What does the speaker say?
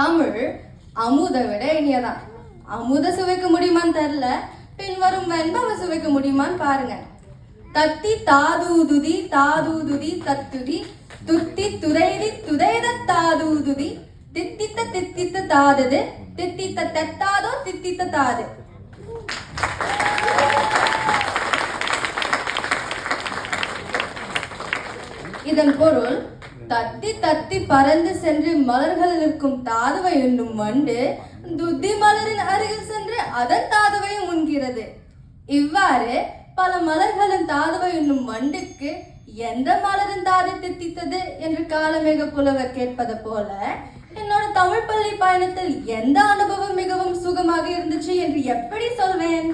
தமிழ் அமுதை விட இனியதான் அமுத சுவைக்க முடியுமான்னு தெரில பின்வரும் வெண்பவ சுவைக்க முடியுமான்னு பாருங்க. தத்தி தாதூதுதி தாதூதுதி தத்துதி. துத்தி துதைதி துதைத தாதூதுதி. தித்தித்த தித்தித்த தாதது. தித்தித்த தெத்தாதோ தித்தித்த தாது. இதன் பொருள் தத்தி தத்தி பறந்து சென்று மலர்களில் இருக்கும் தாதுவை என்னும் வண்டு துத்தி மலரின் அருகில் சென்று அதன் தாதுவையும் உண்கிறது. இவ்வாறு பல மலர்களின் தாதுவை என்னும் வண்டுக்கு எந்த மலரின் தாதை தித்தித்தது என்று காலமேக புலவர் கேட்பது போல என்னோட தமிழ் பள்ளி பயணத்தில் எந்த அனுபவம் மிகவும் சுகமாக இருந்துச்சு என்று எப்படி சொல்வேன்?